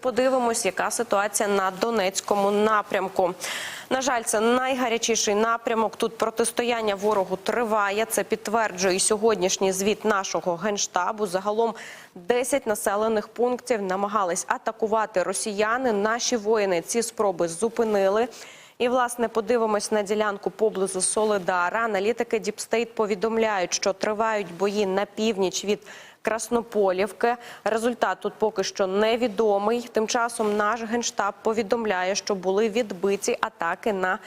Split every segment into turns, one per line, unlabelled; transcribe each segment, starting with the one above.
Подивимось, яка ситуація на Донецькому напрямку. На жаль, це найгарячіший напрямок. Тут протистояння ворогу триває. Це підтверджує і сьогоднішній звіт нашого генштабу. Загалом 10 населених пунктів намагались атакувати росіяни. Наші воїни ці спроби зупинили. І власне подивимось на ділянку поблизу Солидара. Аналітики Діпстейт повідомляють, що тривають бої на північ від Краснополівки. Результат тут поки що невідомий. Тим часом наш генштаб повідомляє, що були відбиті атаки на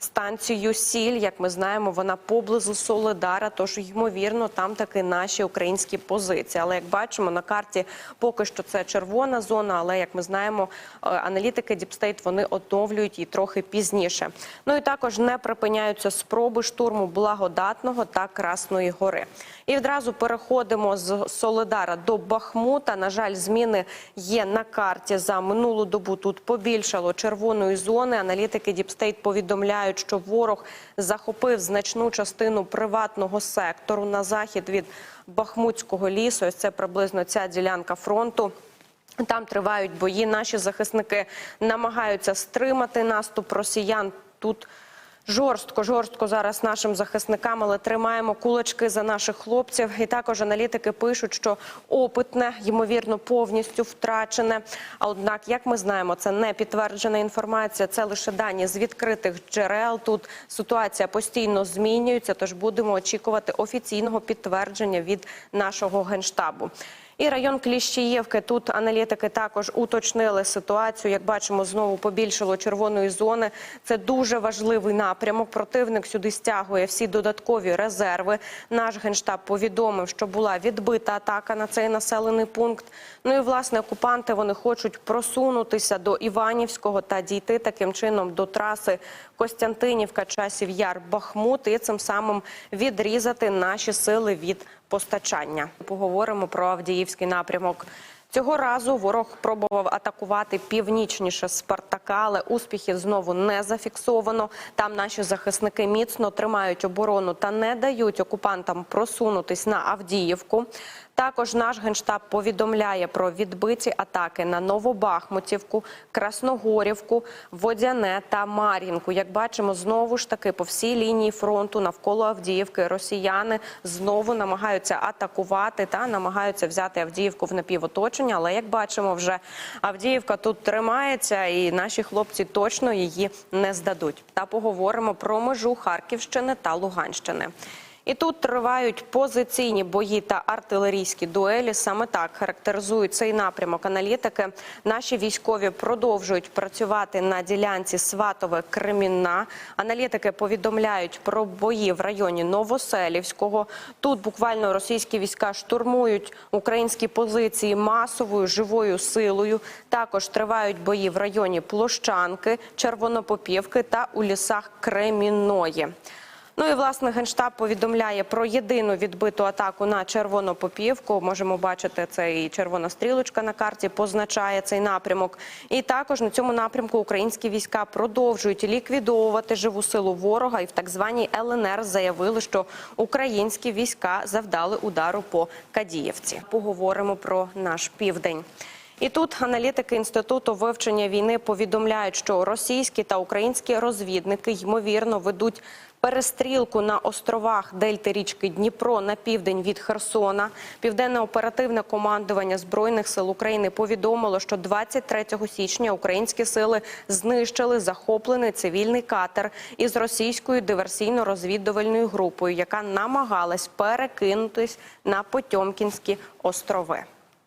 станцію Сіль. Як ми знаємо, вона поблизу Солидара. Тож ймовірно, там таки наші українські позиції. Але як бачимо на карті, поки що це червона зона. Але як ми знаємо, е, аналітики Діпстейт вони оновлюють її трохи пізніше. Ну і також не припиняються спроби штурму благодатного та Красної Гори. І відразу переходимо з Солидара до Бахмута. На жаль, зміни є на карті за минулу добу. Тут побільшало червоної зони. Аналітики Діпстейт повідомляють, що ворог захопив значну частину приватного сектору на захід від Бахмутського лісу. Ось це приблизно ця ділянка фронту. Там тривають бої. Наші захисники намагаються стримати наступ росіян тут. Жорстко, жорстко зараз нашим захисникам, але тримаємо кулачки за наших хлопців. І також аналітики пишуть, що опитне ймовірно повністю втрачене. А однак, як ми знаємо, це не підтверджена інформація, це лише дані з відкритих джерел. Тут ситуація постійно змінюється, тож будемо очікувати офіційного підтвердження від нашого генштабу. І район Кліщієвки. Тут аналітики також уточнили ситуацію. Як бачимо, знову побільшало червоної зони. Це дуже важливий напрямок. Противник сюди стягує всі додаткові резерви. Наш генштаб повідомив, що була відбита атака на цей населений пункт. Ну і власне окупанти вони хочуть просунутися до Іванівського та дійти таким чином до траси Костянтинівка, часів Яр Бахмут і цим самим відрізати наші сили від постачання. Поговоримо про Авдіївський напрямок. Цього разу ворог пробував атакувати північніше Спартака, але успіхів знову не зафіксовано. Там наші захисники міцно тримають оборону та не дають окупантам просунутись на Авдіївку. Також наш генштаб повідомляє про відбиті атаки на Новобахмутівку, Красногорівку, Водяне та Мар'їнку. Як бачимо, знову ж таки по всій лінії фронту навколо Авдіївки росіяни знову намагаються атакувати та намагаються взяти Авдіївку в напівоточення. Але як бачимо, вже Авдіївка тут тримається, і наші хлопці точно її не здадуть. Та поговоримо про межу Харківщини та Луганщини. І тут тривають позиційні бої та артилерійські дуелі. Саме так характеризують цей напрямок аналітики. Наші військові продовжують працювати на ділянці Сватове Кремінна. Аналітики повідомляють про бої в районі Новоселівського. Тут буквально російські війська штурмують українські позиції масовою живою силою. Також тривають бої в районі Площанки, Червонопопівки та у лісах Кремінної. Ну і власне генштаб повідомляє про єдину відбиту атаку на червону попівку. Можемо бачити це і червона стрілочка на карті позначає цей напрямок. І також на цьому напрямку українські війська продовжують ліквідовувати живу силу ворога. І в так званій ЛНР заявили, що українські війська завдали удару по Кадіївці. Поговоримо про наш південь. І тут аналітики інституту вивчення війни повідомляють, що російські та українські розвідники ймовірно ведуть перестрілку на островах Дельти річки Дніпро на південь від Херсона. Південне оперативне командування збройних сил України повідомило, що 23 січня українські сили знищили захоплений цивільний катер із російською диверсійно-розвідувальною групою, яка намагалась перекинутись на Потьомкінські острови.